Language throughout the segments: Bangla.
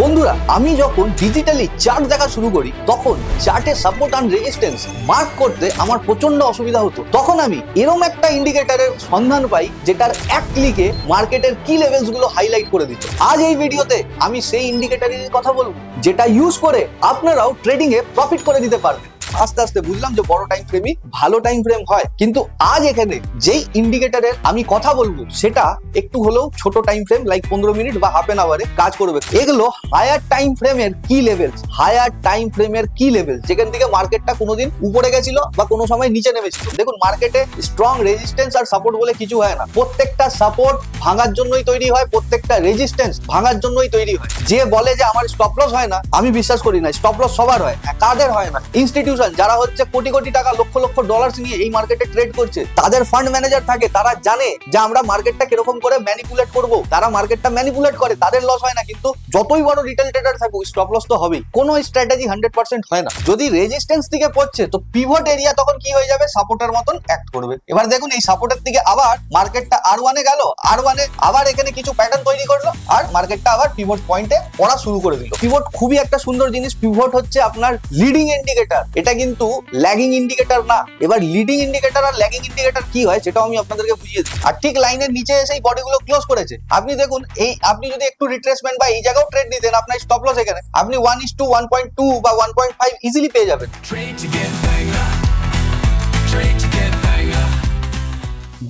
বন্ধুরা, আমি যখন ডিজিটালি চার্ট দেখা শুরু করি, তখন চার্টে সাপোর্ট অ্যান্ড রেজিস্ট্যান্স মার্ক করতে আমার প্রচণ্ড অসুবিধা হতো। তখন আমি এরম একটা ইন্ডিকেটারের সন্ধান পাই, যেটার এক ক্লিকে মার্কেটের কি লেভেলসগুলো হাইলাইট করে দিচ্ছে আজ এই ভিডিওতে আমি সেই ইন্ডিকেটারের কথা বলব, যেটা ইউজ করে আপনারাও ট্রেডিং এ প্রফিট করে দিতে পারবেন। আস্তে আস্তে বুঝলাম যে বড় টাইম ফ্রেমই ভালো টাইম ফ্রেম হয়। কিন্তু আজ এখানে যেই ইন্ডিকেটরের আমি কথা বলব, সেটা একটু হলেও ছোট টাইম ফ্রেম লাইক পনেরো মিনিট বা হাফ এন আওয়ারে কাজ করবে। এগুলো হায়ার টাইম ফ্রেমের কি লেভেলস হায়ার টাইম ফ্রেমের কি লেভেল যেখান থেকে মার্কেটটা কোনোদিন উপরে গেছিল বা কোনো সময় নিচে নেমেছিল। দেখুন মার্কেটে স্ট্রং রেজিস্ট্যান্স আর সাপোর্ট বলে কিছু হয় না। প্রত্যেকটা সাপোর্ট ভাঙার জন্যই তৈরি হয়, প্রত্যেকটা রেজিস্ট্যান্স ভাঙার জন্যই তৈরি হয়। যে বলে যে আমার স্টপ লস হয় না, আমি বিশ্বাস করি না স্টপ লস সবার হয়, কাদের হয় না। ইনস্টিটিউশন যারা হচ্ছে কোটি কোটি টাকা, লক্ষ লক্ষ ডলার নিয়ে এই মার্কেটে ট্রেড করছে, তাদের ফান্ড ম্যানেজার থাকে, তারা জানে যে আমরা মার্কেটটা কীরকম করে ম্যানিপুলেট করব। তারা মার্কেটটা ম্যানিপুলেট করে, তাদের লস হয় না, কিন্তু যতই বড় রিটেল ট্রেডার থাকুক স্টপ লস তো হবেই। কোনো স্ট্র্যাটেজি হান্ড্রেড পার্সেন্ট হয় না। যদি রেজিস্ট্যান্স থেকে পড়ছে, তো পিভট এরিয়া তখন কি হয়ে যাবে? সাপোর্টের মতন অ্যাক্ট করবে। এবার দেখুন, এই সাপোর্টের দিকে আবার মার্কেটটা আর ওয়ানে গেল আর ওয়ানে আবার এখানে কিছু প্যাটার্ন তৈরি করল, আর মার্কেটটা আবার পিভট পয়েন্টে পড়া শুরু করে দিল। পিভট খুবই একটা সুন্দর জিনিস পিভট হচ্ছে আপনার লিডিং ইন্ডিকেটার এটা কিন্তু ল্যাগিং ইন্ডিকেটর না। এবার লিডিং ইন্ডিকেটর আর ল্যাগিং ইন্ডিকেটর কি হয়, সেটাও আমি আপনাদেরকে বুঝিয়ে দিই। আর ঠিক লাইনের নিচে এসে এই বডিগুলো ক্লোজ করেছে। আপনি দেখুন, এই আপনি যদি একটু রিট্রেসমেন্ট বা এই জায়গাও ট্রেড নিতেন, আপনার স্টপ লস এখানে, আপনি one is to one point two বা ওয়ান পয়েন্ট ফাইভ ইজিলি পেয়ে যাবেন।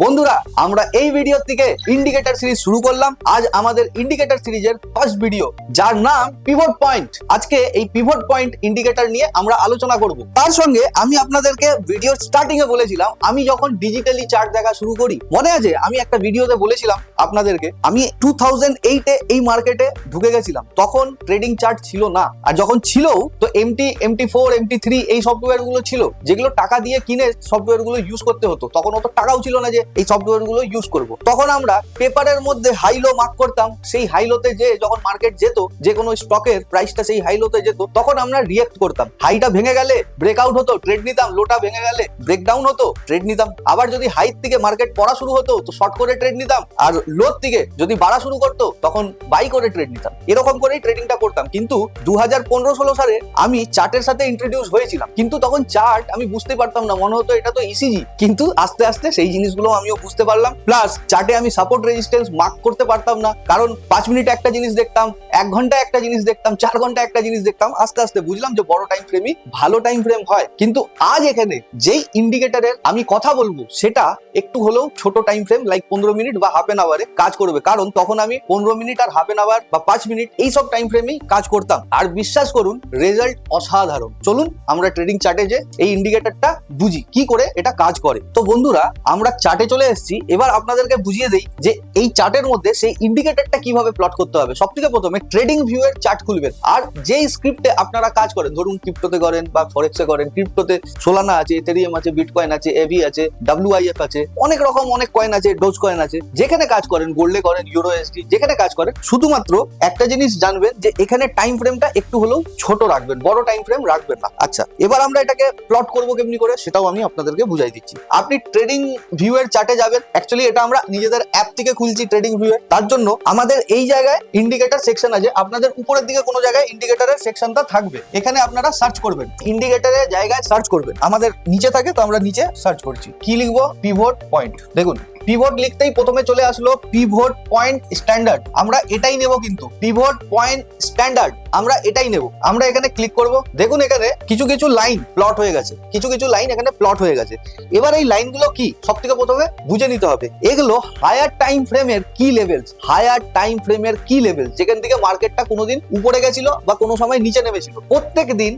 বন্ধুরা, আমরা এই ভিডিও থেকে ইন্ডিকেটর সিরিজ শুরু করলাম। আজ আমাদের ইন্ডিকেটর সিরিজের ফার্স্ট ভিডিও যার নাম পিভট পয়েন্ট আজকে এই পিভট পয়েন্ট ইন্ডিকেটর নিয়ে আমরা আলোচনা করব। তার সঙ্গে আমি আপনাদেরকে ভিডিও স্টার্টিং এ বলেছিলাম, আমি যখন ডিজিটালি চার্ট দেখা শুরু করি, মনে আছে? আমি একটা ভিডিওতে বলেছিলাম আপনাদেরকে, আমি টু থাউজেন্ড এইটে এই মার্কেটে ঢুকে গেছিলাম। তখন ট্রেডিং চার্ট ছিল না। আর যখন ছিল, তো MT MT four MT three এই সফটওয়্যারগুলো ছিল, যেগুলো টাকা দিয়ে কিনে সফটওয়্যারগুলো ইউজ করতে হতো। তখন অত টাকাও ছিল না যে এই সফটওয়্যারগুলো ইউজ করব। তখন আমরা পেপারের মধ্যে হাইলো মার্ক করতাম। সেই হাইলোতে যে যখন মার্কেট যেত, যে কোনো স্টকের প্রাইসটা সেই হাইলোতে যেত, তখন আমরা রিয়েক্ট করতাম। হাইটা ভেঙে গেলে ব্রেকআউট হতো ট্রেড নিতাম। লোটা ভেঙে গেলে ব্রেকডাউন হতো ট্রেড নিতাম। আবার যদি হাইট থেকে মার্কেট পড়া শুরু হতো, তো শর্ট করে ট্রেড নিতাম। আর লোর থেকে যদি বাড়া শুরু করতো, তখন বাই করে ট্রেড নিতাম। এরকম করেই ট্রেডিংটা করতাম। কিন্তু দু হাজার পনেরো ষোলো সালে আমি চার্টের সাথে ইন্ট্রোডিউস হয়েছিলাম। কিন্তু তখন চার্ট আমি বুঝতে পারতাম না, মনে হতো এটা তো ইসিজি কিন্তু আস্তে আস্তে সেই জিনিসগুলো আমিও বুঝতে পারলাম। প্লাস চার্টে আমি সাপোর্ট রেজিস্ট্যান্স মার্ক করতে পারতাম না। কারণ পাঁচ মিনিটে একটা জিনিস দেখতাম, এক ঘণ্টা একটা জিনিস দেখতাম, চার ঘণ্টা একটা জিনিস দেখতাম, আস্তে আস্তে বুঝলাম যে বড় টাইম ফ্রেমই ভালো টাইম ফ্রেম হয়। কিন্তু আজ এখানে যেই ইন্ডিকেটরের আমি কথা বলব, সেটা একটু হলেও ছোট টাইম ফ্রেম লাইক পনেরো মিনিট বা হাফ এন আওয়ারে কাজ করবে। কারণ তখন আমি পনেরো মিনিট আর হাফ এন আওয়ার বা পাঁচ মিনিট এই সব টাইম ফ্রেমেই কাজ করতাম। আর বিশ্বাস করুন রেজাল্ট অসাধারণ। চলুন, আমরা ট্রেডিং চার্টে যে এই ইন্ডিকেটরটা বুঝি, কি করে এটা কাজ করে। তো বন্ধুরা, আমরা চার্টে চলে এসেছি। এবার আপনাদেরকে বুঝিয়ে দেই যে এই চার্টের মধ্যে সেই ইন্ডিকেটরটা কীভাবে প্লট করতে হবে। সব থেকে প্রথমে ট্রেডিং ভিউ এর চার্ট খুলবেন। আর যেই স্ক্রিপ্টে আপনারা কাজ করেন, ধরুন ক্রিপ্টোতে করেন বা ফরেক্সে করেন ক্রিপ্টোতে সোলানা আছে এথেরিয়াম আছে বিটকয়েন আছে এভি আছে ডাব্লিউআইএফ আছে, অনেক রকম অনেক কয়েন আছে ডোজ কয়েন আছে। যেখানে কাজ করেন গোল্ডে করেন ইউরো এসডি যেখানে কাজ করেন, শুধুমাত্র একটা জিনিস জানবেন যে এখানে টাইম ফ্রেমটা একটু হলেও ছোট রাখবেন, বড় টাইম ফ্রেম রাখবেন না। আচ্ছা এবার আমরা এটাকে প্লট করব কেমনি করে, সেটাও আমি আপনাদেরকে বুঝাই দিচ্ছি। আপনি ট্রেডিং ভিউ এর চার্টে যাবেন। অ্যাকচুয়ালি এটা আমরা নিজেদের অ্যাপ থেকে খুলছি ট্রেডিং ভিউ তার জন্য আমাদের এই জায়গায় ইন্ডিকেটার সেকশন আছে। আপনাদের উপরের দিকে কোনো জায়গায় ইন্ডিকেটারের সেকশনটা থাকবে। এখানে আপনারা সার্চ করবেন। ইন্ডিকেটারের জায়গায় সার্চ করবেন। আমাদের নিচে থাকে, তো আমরা নিচে সার্চ করছি। কি লিখব? পিভট পয়েন্ট দেখুন পিভট লিখতেই প্রথমে চলে আসলো পিভট পয়েন্ট স্ট্যান্ডার্ড আমরা এটাই নেব কিন্তু পিভট পয়েন্ট স্ট্যান্ডার্ড আমরা এটাই নেব। আমরা এখানে ক্লিক করব। দেখুন এখানে কিছু কিছু লাইন প্লট হয়ে গেছে। কিছু কিছু লাইন এখানে প্লট হয়ে গেছে। এবার এই লাইনগুলো কি? সব থেকে প্রথমে বুঝে নিতে হবে। এগুলো হায়ার টাইম ফ্রেমের কি লেভেলস হায়ার টাইম ফ্রেমের কি লেভেল যেখান থেকে মার্কেটটা কোনোদিন উপরে গেছিল বা কোনো সময় নিচে নেমেছিল। প্রত্যেক দিন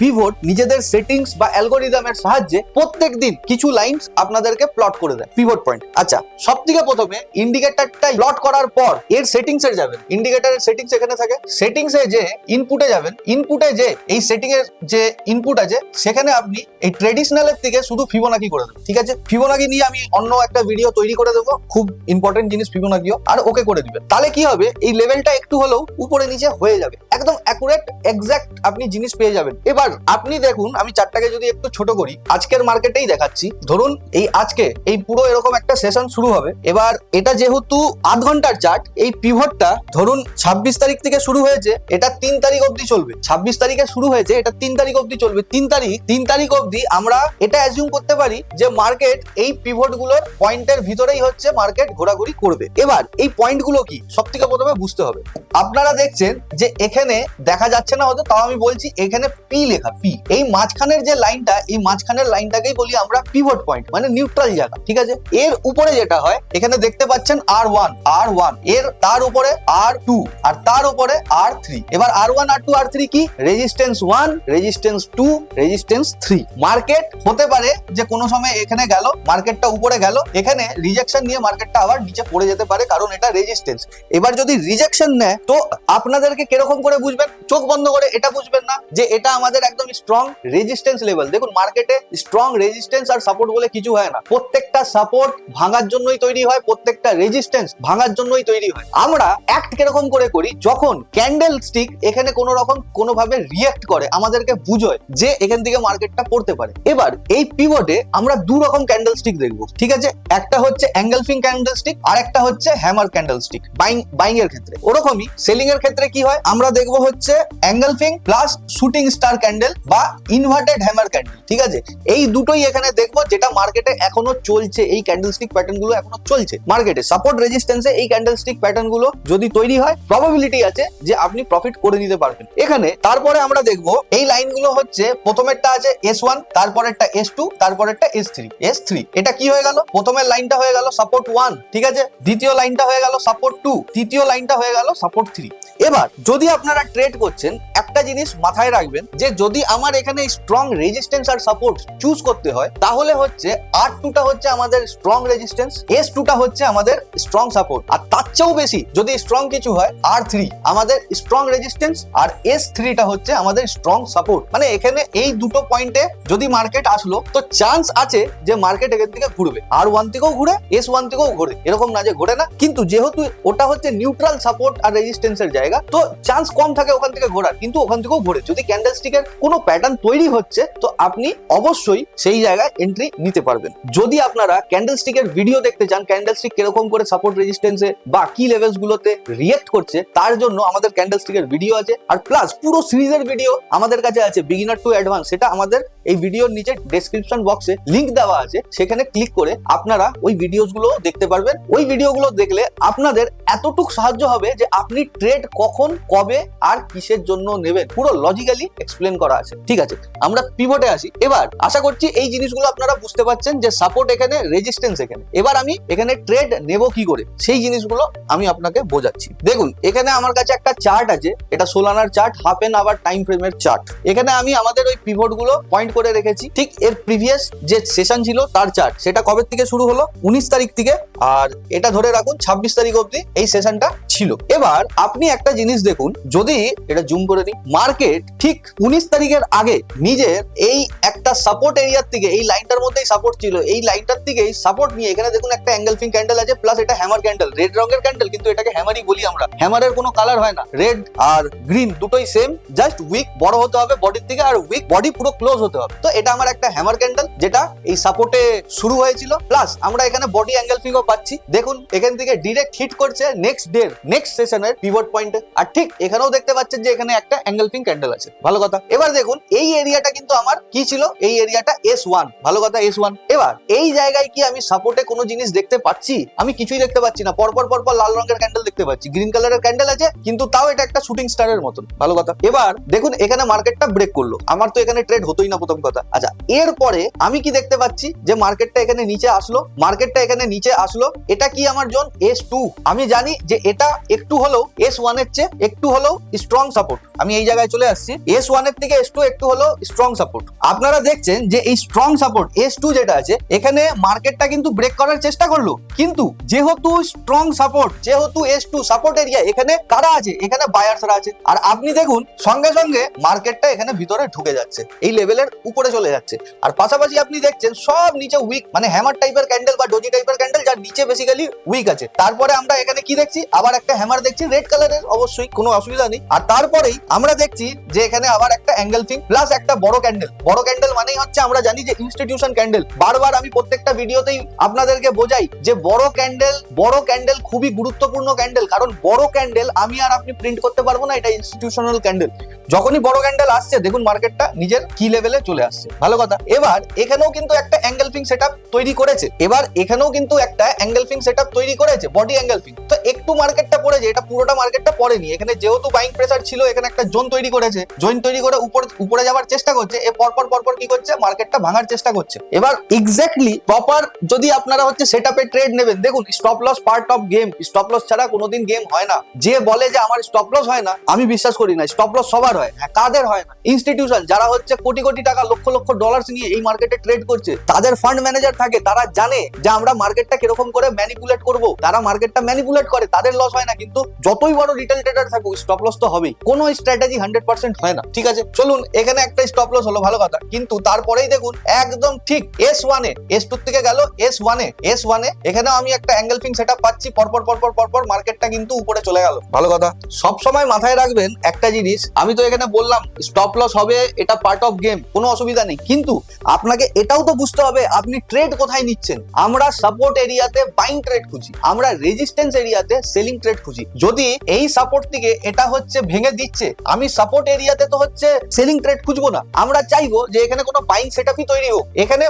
পিভট নিজেদের সেটিংস বা অ্যালগোরিদমের সাহায্যে প্রত্যেক দিন কিছু লাইনস আপনাদেরকে প্লট করে দেয়। পিভট পয়েন্ট আচ্ছা সব থেকে প্রথমে ইন্ডিকেটরটা প্লট করার পর এর সেটিংস এর যাবেন। ইন্ডিকেটরের সেটিংস এখানে থাকে। সেটিংস এ যে ইনপুটে যাবেন ইনপুটে যে এই সেটিং এর যে ইনপুট আছে, সেখানে আপনি এই ট্রেডিশনালের থেকে শুধু ফিবোনাকি করে দেবেন। ঠিক আছে? ফিবোনাকি নিয়ে আমি অন্য একটা ভিডিও তৈরি করে দেবো। খুব ইম্পর্টেন্ট জিনিস ফিবোনাকিও আর ওকে করে দিবেন। তাহলে কি হবে? এই লেভেলটা একটু হলেও উপরে নিচে হয়ে যাবে। একদম অ্যাকুরেট এক্সাক্ট আপনি জিনিস পেয়ে যাবেন। এবার আপনি দেখুন, আমি চারটাকে যদি একটু ছোট করি, আজকের মার্কেটেই দেখাচ্ছি। ধরুন এই আজকে, এই পুরো এরকম একটা সেশন শুরু হবে। এবার এটা যেহেতু আধ ঘণ্টার চার্ট এই পিভটটা ধরুন ছাব্বিশ তারিখ থেকে শুরু হয়েছে, এটা তিন তারিখ অবধি চলবে। ছাব্বিশ তারিখে শুরু হয়েছে, এটা তিন তারিখ অবধি চলবে। তিন তারিখ তিন তারিখ অবধি আমরা এটা অ্যাজিউম করতে পারি যে মার্কেট এই পিভটগুলোর পয়েন্টের ভিতরেই হচ্ছে মার্কেট ঘোরাঘুরি করবে। এবার এই পয়েন্টগুলো কি? সব থেকে প্রথমে বুঝতে হবে। আপনারা দেখছেন যে এখানে দেখা যাচ্ছে না হয়তো, তাও আমি বলছি এখানে পি লেখা পি এই মাঝখানের যে লাইনটা এই মাঝখানের লাইনটাকেই বলি আমরা পিভট পয়েন্ট মানে নিউট্রাল জায়গা, ঠিক আছে? এর উপরে যেটা হয়, এখানে দেখতে পাচ্ছেন আর ওয়ান আর ওয়ানের তার উপরে আর টু আর তার উপরে আর থ্রি এবার R one R two R three কি? Resistance one resistance two resistance three market হতে পারে যে কোনো সময় এখানে গেল মার্কেটটা উপরে গেল, এখানে রিজেকশন নিয়ে মার্কেটটা আবার নিচে পড়ে যেতে পারে কারণ এটা রেজিস্ট্যান্স এবার যদি রিজেকশন নেয়, তো আপনাদেরকে কীরকম করে বুঝবেন? চোখ বন্ধ করে এটা বুঝবেন না যে এটা আমাদের একদম স্ট্রং রেজিস্ট্যান্স লেভেল দেখুন মার্কেটে স্ট্রং রেজিস্ট্যান্স আর সাপোর্ট বলে কিছু হয় না। প্রত্যেকটা সাপোর্ট ভাঙার জন্যই তৈরি হয়, প্রত্যেকটা রেজিস্ট্যান্স ভাঙার জন্যই তৈরি হয়। আমরা অ্যাক্ট কীরকম করে করি, যখন ক্যান্ডেল স্টিক এখানে কোনো রকম কোনোভাবে রিয়েক্ট করে, আমাদেরকে বুঝোয় যে এখান থেকে মার্কেটটা পড়তে পারে। এবার এই পিভটে আমরা দু রকম ক্যান্ডেল স্টিক দেখব, ঠিক আছে? একটা হচ্ছে অ্যাঙ্গেলফিং ক্যান্ডেল স্টিক আর একটা হচ্ছে hammer candle stick buying buying এর ক্ষেত্রে। ওরকমই সেলিং এর ক্ষেত্রে কি হয়? আমরা দেখব হচ্ছে engulfing plus shooting star candle বা ইনভার্টেড হ্যামার ক্যান্ডেল ঠিক আছে? এই দুটোই এখানে দেখব, যেটা মার্কেটে এখনও চলছে এই ক্যান্ডেল স্টিক প্যাটার্ন গুলো এখনও চলছে মার্কেটে সাপোর্ট রেজিস্ট্যান্সে এই ক্যান্ডেল স্টিক প্যাটার্নগুলো যদি তৈরি হয় প্রবাবিলিটি আছে যে আপনি প্রফিট করে নিতে পারবেন। এখানে তারপরে আমরা দেখব এই লাইনগুলো হচ্ছে প্রথমেরটা আছে এস ওয়ান তারপরেরটা এস টু তারপরেরটা এস থ্রি এস থ্রি এটা কি হয়ে গেল? প্রথমের লাইনটা হয়ে গেল সাপোর্ট ওয়ান ঠিক আছে? দ্বিতীয় লাইনটা হয়ে গেল সাপোর্ট টু তৃতীয় লাইনটা হয়ে গেল সাপোর্ট থ্রি এবার যদি আপনারা ট্রেড করছেন, একটা জিনিস মাথায় রাখবেন যে যদি আমার এখানে স্ট্রং রেজিস্ট্যান্স আর সাপোর্ট চুজ করতে হয়, তাহলে হচ্ছে আর টুটা হচ্ছে আমাদের স্ট্রং রেজিস্ট্যান্স এস টুটা হচ্ছে আমাদের স্ট্রং সাপোর্ট আর তার চেয়েও বেশি, যদি স্ট্রং কিছু হয় আর থ্রি আমাদের স্ট্রং রেজিস্ট্যান্স আর এস থ্রিটা হচ্ছে আমাদের স্ট্রং সাপোর্ট মানে এখানে এই দুটো পয়েন্টে যদি মার্কেট আসলো, তো চান্স আছে যে মার্কেট এখান থেকে ঘুরবে। আর ওয়ান থেকেও ঘুরে এস ওয়ান থেকেও ঘুরে, এরকম না যে ঘোরে না। কিন্তু যেহেতু ওটা হচ্ছে নিউট্রাল সাপোর্ট আর রেজিস্ট্যান্সের জায়গা, তো চান্স কম থাকে ওখান থেকে ঘোরার, কিন্তু ওখান থেকেও ঘোরে। যদি ক্যান্ডেল স্টিকের কোনো প্যাটার্ন তৈরি হচ্ছে, তো আপনি অবশ্যই সেই জায়গায় এন্ট্রি নিতে পারবেন। যদি আপনারা ক্যান্ডেল স্টিকের ভিডিও দেখতে চান ক্যান্ডেল স্টিক কীরকম করে সাপোর্ট রেজিস্ট্যান্সে বা কি লেভেলস গুলোতে রিয়েক্ট করছে, তার জন্য আমাদের ক্যান্ডেল স্টিকের ভিডিও আছে। আর প্লাস পুরো সিরিজের ভিডিও আমাদের কাছে আছে বিগিনার টু অ্যাডভান্স সেটা আমাদের এই ভিডিওর নিচে ডেসক্রিপশন বক্সে লিংক দেওয়া আছে। সেখানে ক্লিক করে আপনারা ওই ভিডিওসগুলো দেখতে পারবেন। ওই ভিডিওগুলো দেখলে আপনাদের এতটুক সাহায্য হবে যে আপনি ট্রেড কখন, কবে আর কিসের জন্য নেবেন। পুরো লজিক্যালি এক্সপ্লেন করা আছে। ঠিক আছে? আমরা পিভটে আসি। এবার আশা করছি এই জিনিসগুলো আপনারা বুঝতে পারছেন যে সাপোর্ট এখানে রেজিস্ট্যান্স এখানে। এবার আমি এখানে ট্রেড নেব কি করে? সেই জিনিসগুলো আমি আপনাকে বোঝাচ্ছি। দেখুন, এখানে আমার কাছে একটা চার্ট আছে। এটা সোলানার chart half an hour time ফ্রেমের চার্ট এখানে আমি আমাদের ওই পিভটগুলো পয়েন্ট করে রেখেছি। ঠিক এর প্রিভিয়াস যে সেশন ছিল, তার চার্ট সেটা কবে থেকে শুরু হলো? উনিশ তারিখ থেকে। আর এটা ধরে রাখুন, ছাব্বিশ তারিখ অব্দি এই সেশনটা ছিল। এবার আপনি একটা জিনিস দেখুন, যদি এটা জুম করে দিই মার্কেট ঠিক উনিশ তারিখের আগে নিজের এই একটা সাপোর্ট এরিয়ার থেকে, এই লাইনটার মধ্যেই সাপোর্ট ছিল, এই লাইনটার থেকেই সাপোর্ট নিয়ে, এখানে দেখুন একটা অ্যাঙ্গেলফিং ক্যান্ডেল আছে প্লাস এটা হ্যামার ক্যান্ডেল রেড রঙের ক্যান্ডেল কিন্তু এটাকে হ্যামারই বলি আমরা। হ্যামারের কোনো কালার হয় না রেড আর গ্রিন দুটোই সেম জাস্ট উইক বড় হতে হবে বডির থেকে আর উইক বডি পুরো ক্লোজ হতে হবে। তো এটা আমার একটা হ্যামার ক্যান্ডেল যেটা এই সাপোর্টে শুরু হয়েছিল। প্লাস আমরা এখানে বডি অ্যাঙ্গেলফিংও পাচ্ছি। দেখুন, এখান থেকে ডিরেক্ট হিট করছে নেক্সট ডে নেক্সট সেশনের পিভট পয়েন্টে আর ঠিক এখানেও দেখতে পাচ্ছেন যে এখানে একটা অ্যাঙ্গেলফিং ক্যান্ডেল আছে। ভালো কথা। এবার দেখুন, এই এরিয়াটা কিন্তু আমার কি ছিল? এই এরিয়াটা এস ওয়ান ভালো কথা এস ওয়ান এবার, এই জায়গায় কি আমি সাপোর্টে কোনো জিনিস দেখতে পাচ্ছি? আমি কিছুই দেখতে পাচ্ছি না। পরপর পরপর লাল রঙের ক্যান্ডেল দেখতে পাচ্ছি। গ্রিন কালারের ক্যান্ডেল আছে, কিন্তু তাও এটা একটা শুটিং স্টারের মতন। ভালো কথা। এবার, দেখুন, এখানে মার্কেটটা ব্রেক করল। আমার তো এখানে ট্রেড হতোই না প্রথম কথা। আচ্ছা এরপরে আমি কি দেখতে পাচ্ছি? যে মার্কেটটা এখানে নিচে আসলো। মার্কেটটা এখানে নিচে আসলো। এটা কি আমার জোন এস টু আমি জানি যে এটা একটু হলেও এস ওয়ানের চেয়ে একটু হলেও স্ট্রং সাপোর্ট আমি এই জায়গায় চলে আসছি। এস ওয়ানের থেকে এস টু একটু হলেও স্ট্রং সাপোর্ট আপনারা দেখছেন যে এই স্ট্রং সাপোর্ট এস টু যেটা আছে, এখানে মার্কেটটা কিন্তু ব্রেক করার চেষ্টা করল। কিন্তু যেহেতু স্ট্রং সাপোর্ট যেহেতু এস টু সাপোর্ট এরিয়া এখানে কারা আছে? এখানে বায়ার্সরা আছে। আর আপনি দেখুন, সঙ্গে সঙ্গে মার্কেটটা এখানে ভিতরে ঢুকে যাচ্ছে। এই লেভেলের উপরে চলে যাচ্ছে। আর পাশাপাশি আপনি দেখছেন, সব নিচে উইক মানে হ্যামার টাইপের ক্যান্ডেল বা ডোজি টাইপের ক্যান্ডেল যার নিচে বেসিক্যালি উইক আছে। তারপরে আমরা এখানে কি দেখছি? আবার একটা হ্যামার দেখছি রেড কালারের অবশ্যই, কোনো অসুবিধা নেই। আর তারপরেই আমরা দেখছি যে এখানে আবার একটা অ্যাঙ্গেল ফিং প্লাস একটা বড় ক্যান্ডেল বড় ক্যান্ডেল মানেই হচ্ছে আমরা জানি যে ইনস্টিটিউশন ক্যান্ডেল বারবার আমি প্রত্যেকটা ভিডিওতেই আপনাদেরকে বোঝাই যে বড় ক্যান্ডেল বড় ক্যান্ডেল খুবই গুরুত্বপূর্ণ ক্যান্ডেল কারণ বড় ক্যান্ডেল আমি আর আপনি প্রিন্ট করতে পারব না, এটা ইনস্টিটিউশনাল ক্যান্ডেল যখনই বড় ক্যান্ডেল আসছে, দেখুন মার্কেটটা নিজের কি লেভেলে চলে আসছে। ভালো কথা। এবার এখানেও কিন্তু একটা অ্যাঙ্গেল ফিং সেটআপ তৈরি করেছে। এবার এখানেও কিন্তু একটা অ্যাঙ্গেল ফিং সেটআপ তৈরি করেছে বডি অ্যাঙ্গেল ফিং তো একটু মার্কেটটা পড়েছে, এটা পুরোটা মার্কেটটা পড়েনি। এখানে যেহেতু বাইং প্রেসার ছিল, এখানে একটা জোন তৈরি করেছে। জোন তৈরি করে উপর, উপরে যাওয়ার চেষ্টা করছে, এ পরপর পরপর কি করছে মার্কেটটা ভাঙার চেষ্টা করছে। এবার এক্স্যাক্টলি প্রপার যদি আপনারা হচ্ছে সেটআপে ট্রেড নেবেন, দেখুন stop loss part of game stop loss ছাড়া কোনোদিন গেম হয় না। যে বলে যে আমার স্টপ লস হয় না, আমি বিশ্বাস করি না। স্টপ লস সবার হয় হ্যাঁ কাদের হয় না। ইনস্টিটিউশন যারা হচ্ছে কোটি কোটি টাকা, লক্ষ লক্ষ ডলার নিয়ে এই মার্কেটে ট্রেড করছে, তাদের ফান্ড ম্যানেজার থাকে, তারা জানে যে আমরা মার্কেটটা কীরকম করে ম্যানিপুলেট করব। তারা মার্কেটটা ম্যানিপুলেট করে, তাদের লস হয় না, কিন্তু যতই বড় রিটেল ট্রেডার থাকুক স্টপ লস তো হবেই। কোনো স্ট্র্যাটেজি হান্ড্রেড পার্সেন্ট হয় না, ঠিক আছে? চলুন, এখানে একটা স্টপ লস হলো, ভালো কথা। কিন্তু তারপরেই দেখুন, একদম ঠিক এস ওয়ানে এস টু থেকে গেল এস ওয়ানে এস ওয়ানে এখানেও আমি একটা অ্যাঙ্গেল ফিং সেট পাচ্ছি, পরপর পরপর পরপর মার্কেটটা কিন্তু উপরে চলে গেল। ভালো কথা। সব সময় মাথায় রাখবেন একটা জিনিস, আমি তো এখানে বললাম স্টপ লস হবে, এটা পার্ট অফ গেম কোনো অসুবিধা নেই। কিন্তু আপনাকে এটাও তো বুঝতে হবে, আপনি ট্রেড কোথায় নিচ্ছেন? আমরা সাপোর্ট এরিয়াতে বাইং ট্রেড খুঁজি, আমরা রেজিস্ট্যান্স এরিয়াতে সেলিং ট্রেড খুঁজি। যদি এই সাপোর্ট থেকে এটা হচ্ছে ভেঙে দিচ্ছে, আমি সাপোর্ট এরিয়াতে তো হচ্ছে সেলিং ট্রেড খুঁজবো না। আমরা চাইব যে এখানে কোনো বাইং সেটআপই তৈরি হোক। এখানে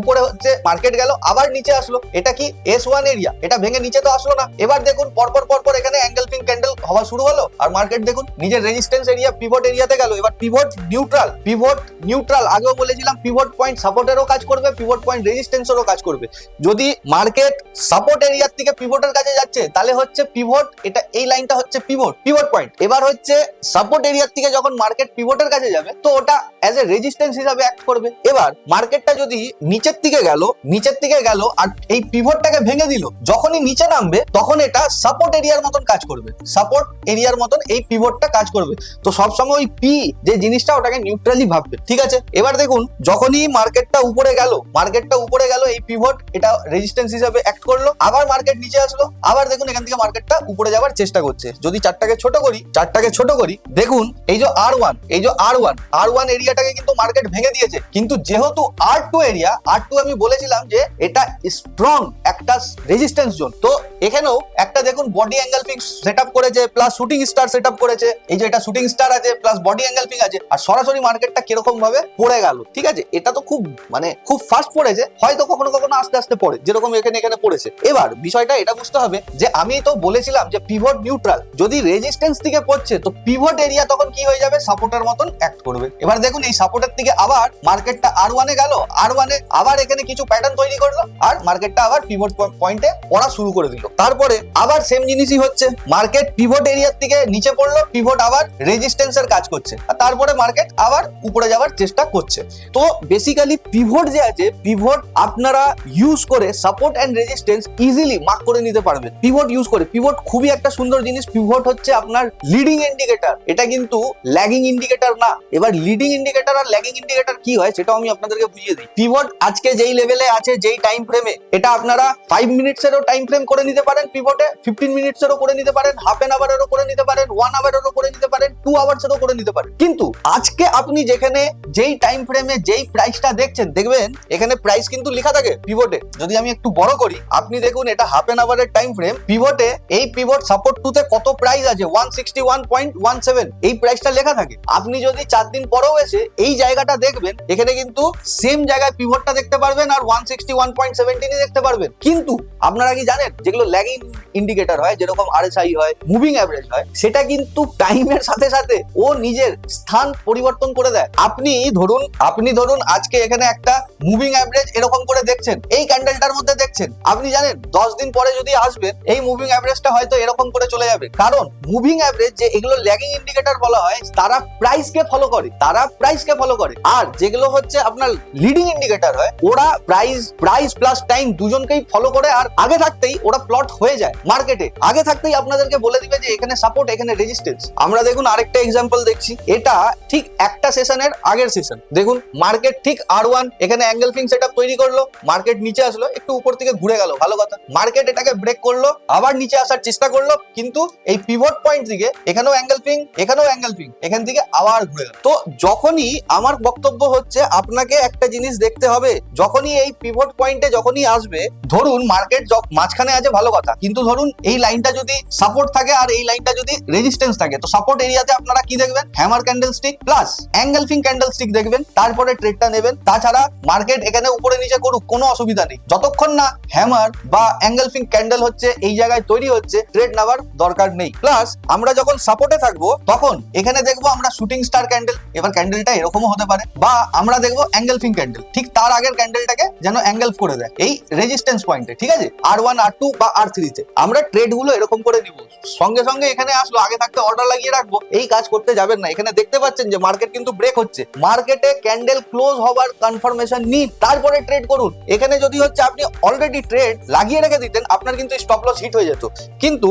উপরে হচ্ছে মার্কেট গেল, আবার নিচে আসলো। এটা কি এস ওয়ান এরিয়া এটা ভেঙে নিচে তো আসলো না। এবার দেখুন, পরপর পরপর এখানে অ্যাঙ্গেল ফিং ক্যান্ডেল হওয়া শুরু হলো। আর মার্কেট দেখুন, নিজের রেজিস্ট্যান্স এরিয়া পিভট এরিয়াতে গেল। এবার পিভট নিউট্রাল পিভট নিউট্রাল আগেও বলেছিলাম পিভট পয়েন্ট সাপোর্টেরও কাজ করবে পিভট পয়েন্ট রেজিস্ট্যান্সেরও কাজ করবে। যদি মার্কেট সাপোর্ট এরিয়ার থেকে পিভটের কাছে যাচ্ছে, তাহলে হচ্ছে পিভট এটা এই লাইনটা হচ্ছে পিভট পিভট পয়েন্ট এবার হচ্ছে সাপোর্ট এরিয়ার থেকে যখন মার্কেট পিভটের কাছে যাবে, তো ওটা অ্যাজ এ রেজিস্ট্যান্স হিসাবে অ্যাক্ট করবে। এবার মার্কেটটা যদি নিচের দিকে গেল, নিচের দিকে গেল, আর এই পিভটটাকে ভেঙে দিল, যখনই নিচে নামবে, তখন এটা সাপোর্ট এরিয়ার মতন কাজ করবে। সাপোর্ট এরিয়ার মতন এই পিভটটা কাজ করবে। তো সবসময় ওই পি যে জিনিসটা ওটাকে নিউট্রালি ভাববে। ঠিক আছে? এবার দেখুন, যখনই মার্কেটটা উপরে গেল মার্কেটটা উপরে গেল, এই পিভট এটা রেজিস্ট্যান্স হিসাবে অ্যাক্ট করল, আবার মার্কেট নিচে আসলো, আবার দেখুন এখান থেকে মার্কেটটা উপরে যাওয়ার চেষ্টা করছে। যদি চারটাকে ছোট করি, চারটাকে ছোট করি, দেখুন এই যে আর ওয়ান এই যে আর ওয়ান আর ওয়ান এরিয়াটাকে কিন্তু মার্কেট ভেঙে দিয়েছে। কিন্তু যেহেতু R two area R two আমি বলেছিলাম যে এটা স্ট্রং একটা রেজিস্ট্যান্স জোন তো এখানেও একটা দেখুন body engulfing set up করেছে plus shooting star set up করেছে। এই যে এটা শুটিং স্টার আছে প্লাস বডি অ্যাঙ্গেল ফিং আছে। আর সরাসরি মার্কেটটা কীরকম ভাবে পড়ে গেল, ঠিক আছে? এটা তো খুব মানে খুব ফাস্ট পড়েছে, হয়তো কখনো কখনো আস্তে আস্তে পড়ে, যেরকম এখানে এখানে পড়েছে। এবার বিষয়টা এটা বুঝতে হবে যে আমি তো বলেছিলাম যে পিভট নিউট্রাল যদি রেজিস্ট্যান্স থেকে পড়ছে, তো পিভট এরিয়া তখন কি হয়ে যাবে? সাপোর্টের মতন অ্যাক্ট করবে। এবার দেখুন, এই সাপোর্টের থেকে আবার মার্কেটটা আর ওয়ানে গেল আর ওয়ানে আবার এখানে কিছু প্যাটার্ন তৈরি করল, আর মার্কেটটা আবার পিভট পয়েন্টে পড়া শুরু করে দিল। তারপরে আবার সেম জিনিসই হচ্ছে মার্কেট পিভট এরিয়ার থেকে নিচে পড়ল পিভট আবার রেজিস্ট্যান্সের কাজ করছে। আর তারপরে মার্কেট আবার উপরে যাওয়ার চেষ্টা করছে। তো বেসিক্যালি পিভট যে আছে পিভট আপনারা ইউজ করে support and resistance easily mark করে নিতে পারবেন। পিভট ইউজ করে পিভট খুবই একটা সুন্দর জিনিস। পিভট হচ্ছে আপনার লিডিং ইন্ডিকেটর এটা কিন্তু ল্যাগিং ইন্ডিকেটর না। এবার লিডিং ইন্ডিকেটর আর ল্যাগিং ইন্ডিকেটর কি হয়, সেটাও আমি আপনাদেরকে বুঝিয়ে দিই। পিভট আজকে যেই লেভেলে আছে, যেই টাইম ফ্রেমে এটা আপনারা ফাইভ মিনিটসেরও টাইম ফ্রেম করে নিতে পারেন পিভটে ফিফটিন মিনিটসেরও করে নিতে পারেন হাফ এন আওয়ারেরও করে নিতে পারেন ওয়ান আওয়ারেরও করে নিতে পারেন টু আওয়ার্সেরও করে নিতে পারেন কিন্তু আজকে আপনি যেখানে যেই টাইম ফ্রেমে যেই প্রাইসটা দেখছেন, দেখবেন এখানে প্রাইস কিন্তু লেখা থাকে পিভটে যদি আমি একটু বড় করি, আপনি দেখুন এটা হাফ এন আওয়ারের টাইম ফ্রেম পিভটে এই পিভট সাপোর্ট টুতে কত প্রাইস আছে? One sixty one point one seven এই প্রাইসটা লেখা থাকে। আপনি যদি চার দিন পরেও এসে এই জায়গাটা দেখবেন, এখানে কিন্তু সেম জায়গায় পিভটটা দেখতে পারবেন আর ওয়ান সিক্সটি ওয়ান পয়েন্ট সেভেন্টিনই দেখতে পারবেন। কিন্তু আপনারা কি জানেন, যেগুলো ল্যাগিং ইন্ডিকেটর হয়, যেরকম আরএসআই হয় মুভিং অ্যাভারেজ হয়, সেটা কিন্তু টাইমের সাথে সাথে ও নিজের স্থান পরিবর্তন করে দেয়। আপনি ধরুন আপনি ধরুন আজকে এখানে একটা মুভিং অ্যাভারেজ এরকম করে দেখছেন, এই ক্যান্ডেলটার মধ্যে দেখছেন। আপনি জানেন, দশ দিন পরে যদি আসবেন, এই মুভিং অ্যাভারেজটা হয়তো এরকম করে চলে যাবে। কারণ মুভিং অ্যাভারেজ যে এগুলো ল্যাগিং ইন্ডিকেটর বলা হয়, তারা প্রাইসকে ফলো করে, তারা প্রাইসকে ফলো করে। আর যেগুলো হচ্ছে আপনার লিডিং ইন্ডিকেটর হয়, ওরা প্রাইস প্রাইস প্লাস টাইম দুজনকেই ফলো করে, আর আগে থাকতেই ওরা প্লট হয়ে যায় মার্কেটে আগে থাকতেই আপনাদেরকে বলে দিবে যে এখানে সাপোর্ট এখানে রেজিস্ট্যান্স আমরা দেখুন আরেকটা এক্সাম্পল দেখছি। এটা ঠিক একটা সেশনের আগের সেশন দেখুন মার্কেট ঠিক আর ওয়ান এখানে অ্যাঙ্গেল ফিং সেট তৈরি করল মার্কেট নিচে আসলো, একটু উপর থেকে ঘুরে গেল, ভালো কথা। মার্কেট এটাকে ব্রেক করল, আবার নিচে আসার চেষ্টা করল, কিন্তু এই পিভট পয়েন্ট থেকে এখানেও অ্যাঙ্গেল ফিং এখানেও অ্যাঙ্গেল ফিং এখান থেকে আবার ঘুরে গেল। তো যখনই আমার বক্তব্য হচ্ছে, আপনাকে একটা জিনিস দেখতে হবে, যখনই এই পিভট পয়েন্টে যখনই আসবে, ধরুন মার্কেট মাঝখানে আছে, ভালো কথা, কিন্তু ধরুন এই লাইনটা যদি সাপোর্ট থাকে, আর এই লাইনটা যদি রেজিস্ট্যান্স থাকে, তো সাপোর্ট এরিয়াতে আপনারা কি দেখবেন hammer candlestick plus engulfing candlestick দেখবেন, তারপরে ট্রেডটা নেবেন। তাছাড়া মার্কেট এখানে উপরে নিচে করুক, কোনো অসুবিধা নেই। যতক্ষণ না হ্যামার বা অ্যাঙ্গেল ফিং ক্যান্ডেল হচ্ছে, এই জায়গায় তৈরি হচ্ছে ট্রেড নেওয়ার দরকার নেই। প্লাস আমরা যখন সাপোর্টে থাকব, তখন এখানে দেখব আমরা শুটিং স্টার ক্যান্ডেল এবার ক্যান্ডেলটা এরকমও হতে পারে, বা আমরা দেখব অ্যাঙ্গেল ফিং ক্যান্ডেল ঠিক তার আগের ক্যান্ডেলটাকে যেন অ্যাঙ্গেল করে দেয়, এই রেজিস্ট্যান্স পয়েন্টে ঠিক আছে? আর ওয়ান আর টু বা আর থ্রিতে আমরা ট্রেডগুলো এরকম করে নিব। সঙ্গে সঙ্গে এখানে আসলো, আগে থাকতে অর্ডার লাগিয়ে রাখব, এই কাজ করতে যাবেন না। এখানে দেখতে পাচ্ছেন যে মার্কেট কিন্তু ব্রেক হচ্ছে। মার্কেটে ক্যান্ডেল ক্লোজ হবার কনফার্মেশন নিন, তারপরে ট্রেড করুন। এখানে যদি হচ্ছে আপনি অলরেডি ট্রেড লাগিয়ে রেখে দিতেন, আপনার কিন্তু স্টপ লস হিট হয়ে যেত। কিন্তু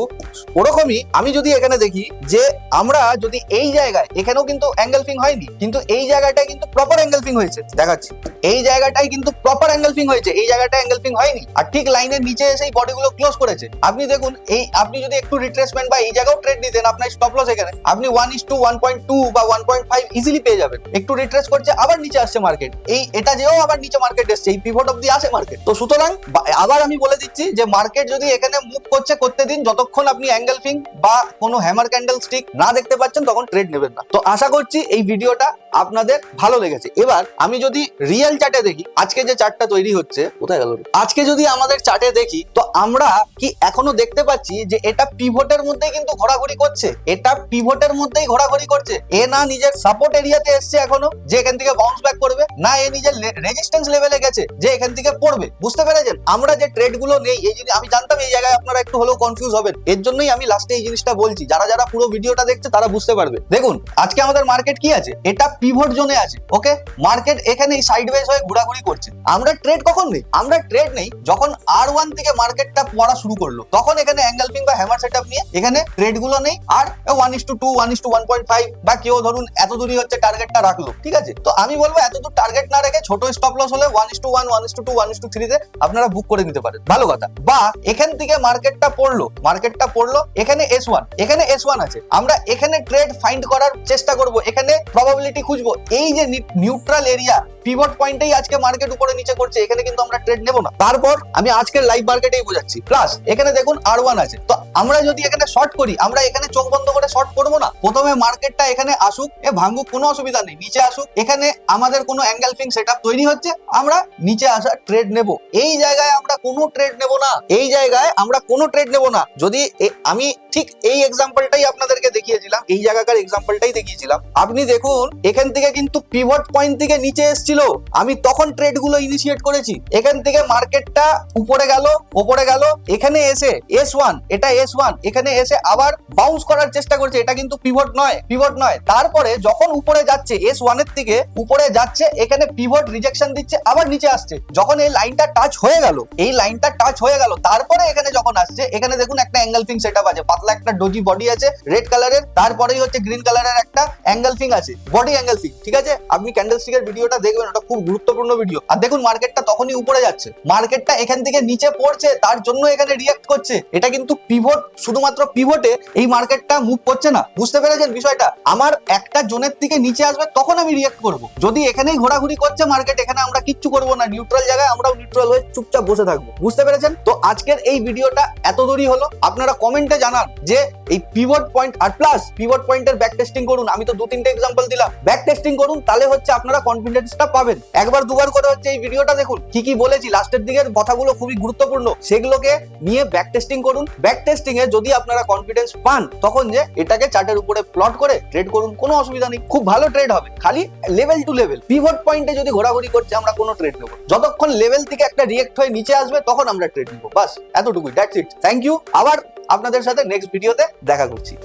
ওরকমই আমি যদি এখানে দেখি যে আমরা যদি এই জায়গায়, এখানেও কিন্তু অ্যাঙ্গেল ফিং হয়নি, কিন্তু এই জায়গাটায় কিন্তু প্রপার অ্যাঙ্গেল ফিং হয়েছে। দেখাচ্ছি। এই জায়গাটায় কিন্তু প্রপার অ্যাঙ্গেল ফিং হয়েছে, এই জায়গাটা অ্যাঙ্গেল ফিং হয়নি। আর ঠিক লাইনের নিচে এসে এই বডিগুলো ক্লোজ করেছে। আপনি দেখুন, এই আপনি যদি একটু রিট্রেসমেন্ট বা এই জায়গাও ট্রেড নিতেন আপনার স্টপ লস এখানে, আপনি one is to one point two বা ওয়ান পয়েন্ট ফাইভ ইজিলি পেয়ে যাবেন। একটু রিট্রেস করছে, আবার নিচে আসছে মার্কেট এই এটা যেও আবার নিচে মার্কেট এসছে, এই পিভট অব্দি আসে মার্কেট তো সুতরাং আবার আমি বলে দিচ্ছি যে মার্কেট যদি এখানে মুভ করছে করতে দিন, যতক্ষণ আপনি অ্যাঙ্গেল ফিং বা কোনো হ্যামার ক্যান্ডেল স্টিক না দেখতে পাচ্ছেন, তখন ট্রেড নেবেন না। তো আশা করছি এই ভিডিওটা আপনাদের ভালো লেগেছে। এবার আমি যদি রিয়েল চার্টে দেখি, আজকে যে চার্টটা তৈরি হচ্ছে, কোথায় গেল আজকে যদি আমাদের চার্টে দেখি, তো আমরা কি এখনও দেখতে পাচ্ছি যে এটা পিভটের মধ্যেই কিন্তু ঘোরাঘুরি করছে? এটা পিভটের মধ্যেই ঘোরাঘুরি করছে। এ না নিজের সাপোর্ট এরিয়াতে এসছে এখনও, যে এখান থেকে বাউন্স ব্যাক করবে, না এ নিজের রেজিস্ট্যান্স লেভেলে গেছে, যে এখান থেকে পড়বে। বুঝতে পেরেছেন? আমরা যে ট্রেডগুলো নেই, এই জিনিস আমি জানতাম এই জায়গায় আপনারা একটু হলেও কনফিউজ হবেন। এর জন্যই আমি লাস্টে এই জিনিসটা বলছি। যারা যারা পুরো ভিডিওটা দেখছে, তারা বুঝতে পারবে। দেখুন, আজকে আমাদের মার্কেট কি আছে? এটা পিভট জোনে আছে ওকে মার্কেট এখানে সাইড ওয়েজ হয়ে ঘোরাঘুরি করছে। আমরা ট্রেড কখন নেই? আমরা ট্রেড নেই যখন আর ওয়ান থেকে মার্কেটটা পড়া শুরু করল। তখন এখানে অ্যাঙ্গেল পিং বা হ্যামার সেটআপ নিয়ে এখানে ট্রেডগুলো নেই। আর one is two two one is two one point five বা কেউ ধরুন এত দূরই হচ্ছে টার্গেটটা রাখল, ঠিক আছে? তো আমি বলব এত দূর টার্গেট না রেখে ছোট স্টপ লস হলে one is to one one is to two one is to থ্রিতে আপনারা বুক করে নিতে পারেন। ভালো কথা। বা এখান থেকে মার্কেটটা পড়ল মার্কেটটা পড়ল, এখানে এস ওয়ান এখানে এস ওয়ান আছে। আমরা এখানে ট্রেড ফাইন্ড করার চেষ্টা করব। এখানে প্রবাবিলিটি খুঁজবো এই যে নিউট্রাল এরিয়া পিভট পয়েন্টেই আজকে মার্কেট উপরে নিচে করছে, এখানে কিন্তু আমরা ট্রেড নেব না। তারপর আমি আজকের লাইভ মার্কেটেই বোঝাচ্ছি। প্লাস এখানে দেখুন আর ওয়ান আছে। তো আমরা যদি এখানে শর্ট করি, আমরা এখানে চোখ বন্ধ করে শর্ট করব না। প্রথমে মার্কেটটা এখানে আসুক, এ কোনো অসুবিধা নেই। নিচে আসুক, এখানে আমাদের কোনো সেটআপ তৈরি হচ্ছে, আমরা নিচে আসা ট্রেড নেব। এই জায়গায় আমরা কোনো ট্রেড নেব না। এই জায়গায় আমরা কোনো ট্রেড নেব না। যদি আমি ঠিক এই এক্সাম্পলটাই আপনাদেরকে দেখিয়েছিলাম, এই জায়গাকার এক্সাম্পলটাই দেখিয়েছিলাম। আপনি দেখুন, এখান থেকে কিন্তু পিভট পয়েন্ট থেকে নিচে এসেছিল আমি তখন ট্রেডগুলো ইনিশিয়েট করেছি। এখান থেকে মার্কেটটা উপরে গেল উপরে গেল, এখানে এসে এস ওয়ান এটা এস ওয়ান এখানে এসে আবার বাউন্স করার চেষ্টা করছে। এটা কিন্তু পিভট নয় পিভট নয়। তারপরে যখন উপরে যাচ্ছে এস ওয়ানের থেকে উপরে যাচ্ছে, এখানে পিভট রিজেকশন দিচ্ছে, আবার নিচে আসছে। যখন এই লাইনটা টাচ হয়ে গেল, এই লাইনটা টাচ হয়ে গেল, তারপরে এখানে যখন আসছে, এখানে দেখুন একটা অ্যাঙ্গেল ফিং সেটআপ আছে। পাতলা একটা ডোজি বডি আছে রেড কালারের তারপরেই হচ্ছে গ্রিন কালারের একটা অ্যাঙ্গেল ফিং আছে। বডি অ্যাঙ্গেল ফিং ঠিক আছে? আপনি ক্যান্ডেল স্টিকের ভিডিওটা দেখবেন। ওটা খুব গুরুত্বপূর্ণ ভিডিও আর দেখুন মার্কেটটা তখনই উপরে যাচ্ছে। মার্কেটটা এখান থেকে নিচে পড়ছে, তার জন্য এখানে রিয়াক্ট করছে। এটা কিন্তু পিভট শুধুমাত্র পিভটে এই মার্কেটটা মুভ করছে না। বুঝতে পেরেছেন বিষয়টা? আমার একটা জোনের থেকে নিচে আসবে, তখন আমি রিয়াক্ট করব। যদি এখানেই ঘোরাঘুরি করছে মার্কেট এখানে আমরা কিচ্ছু করব না। নিউট্রাল জায়গায় আমরাও নিউট্রাল হয়ে চুপচাপ বসে থাকব। বুঝতে পেরেছেন? তো আজকের এই ভিডিওটা এত দূরই হলো, আপনারা কমেন্টে জানান যে এই পিভট পয়েন্ট আর প্লাস পিভট পয়েন্টের ব্যাক টেস্টিং করুন। আমি তো দু তিনটে এক্সাম্পল দিলাম। ব্যাক টেস্টিং করুন, তাহলে হচ্ছে আপনারা কনফিডেন্সটা পাবেন। একবার দুবার করে হচ্ছে এই ভিডিওটা দেখুন। কি কি বলেছি লাস্টের দিকের কথাগুলো খুবই গুরুত্বপূর্ণ। সেগুলোকে নিয়ে ব্যাক টেস্টিং করুন। ব্যাক টেস্টিং এ যদি আপনারা কনফিডেন্স পান, তখন যে এটাকে চার্টের উপরে প্লট করে ট্রেড করুন, কোনো অসুবিধা নেই। খুব ভালো ট্রেড হবে। খালি লেভেল টু লেভেল পিভট পয়েন্টে যদি ঘোরাঘুরি করছে, আমরা কোনো ট্রেড নেব যতক্ষণ লেভেল থেকে একটা রিয়েক্ট হয়ে নিচে আসবে, তখন আমরা ট্রেড নেব। বাস, এতটুকুই। দ্যাটস ইট থ্যাংক ইউ আবার আপনাদের সাথে নেক্সট ভিডিওতে দেখা করছি।